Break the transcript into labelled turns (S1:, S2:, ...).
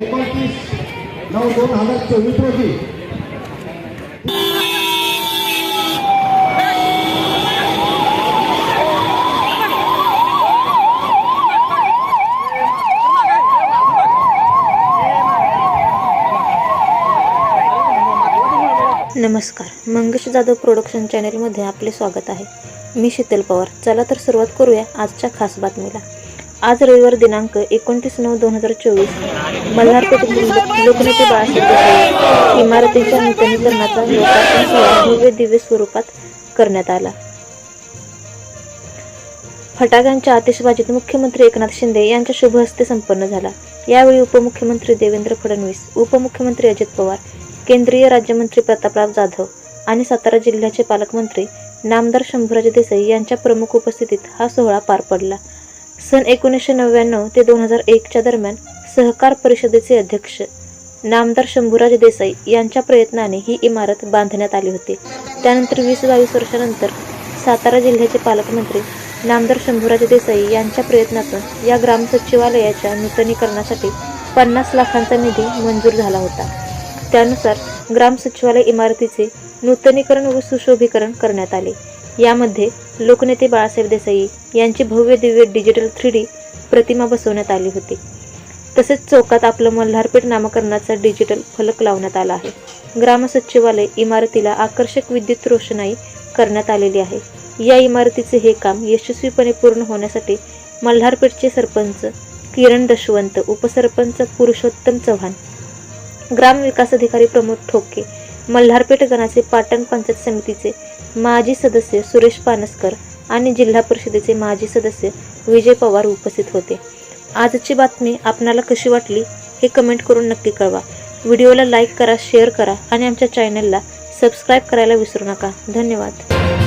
S1: एकोणतीस नऊ दोन हजार चोवीस रोजी.
S2: नमस्कार. मंगेश जाधव प्रोडक्शन चॅनेलमध्ये आपले स्वागत आहे. मी शीतल पवार. चला तर सुरुवात करूया आजच्या खास बातमीला. आज रविवार दिनांक एकोणतीस नऊ दोन हजार चोवीस मल्हारपेठमधील लोकनेते बाळासाहेब इमारतीच्या नूतनीकरणाचा लोकार्पण सोहळा भव्य दिव्य स्वरूपात करण्यात आला. फटाक्यांच्या आतिषबाजीत मुख्यमंत्री एकनाथ शिंदे यांच्या शुभ हस्ते संपन्न झाला. यावेळी उपमुख्यमंत्री देवेंद्र फडणवीस उपमुख्यमंत्री अजित पवार केंद्रीय राज्यमंत्री प्रतापराव जाधव आणि सातारा जिल्ह्याचे पालकमंत्री नामदार शंभूराजे देसाई यांच्या प्रमुख उपस्थितीत हा सोहळा पार पडला. सन एकोणीसशे नव्याण्णव ते दोन हजार एकच्या दरम्यान सहकार परिषदेचे अध्यक्ष नामदार शंभूराज देसाई यांच्या प्रयत्नाने ही इमारत बांधण्यात आली होती. त्यानंतर वीस बावीस वर्षानंतर सातारा जिल्ह्याचे पालकमंत्री नामदार शंभूराज देसाई यांच्या प्रयत्नातून या ग्राम सचिवालयाच्या नूतनीकरणासाठी पन्नास लाखांचा निधी मंजूर झाला होता. त्यानुसार ग्राम सचिवालय इमारतीचे नूतनीकरण व सुशोभीकरण करण्यात आले. यामध्ये लोकनेते बाळासाहेब देसाई यांची भव्य दिव्य डिजिटल थ्री डी प्रतिमा बसवण्यात आली होती. तसेच चौकात आपलं मल्हारपेठ नामकरणाचा डिजिटल फलक लावण्यात आला आहे. ग्राम सचिवालय इमारतीला आकर्षक विद्युत रोषणाई करण्यात आलेली आहे. या इमारतीचे हे काम यशस्वीपणे पूर्ण होण्यासाठी मल्हारपेठचे सरपंच किरण दशवंत उपसरपंच पुरुषोत्तम चव्हाण ग्राम विकास अधिकारी प्रमोद ठोके मल्हारपेठ गणाचे पाटण पंचायत समितीचे माजी सदस्य सुरेश पानसकर आणि जिल्हा परिषदेचे माजी सदस्य विजय पवार उपस्थित होते. आजची बातमी आपणाला कशी वाटली हे कमेंट करून नक्की कळवा. व्हिडिओला लाईक करा शेअर करा आणि आमच्या चॅनलला सबस्क्राईब करायला विसरू नका. धन्यवाद.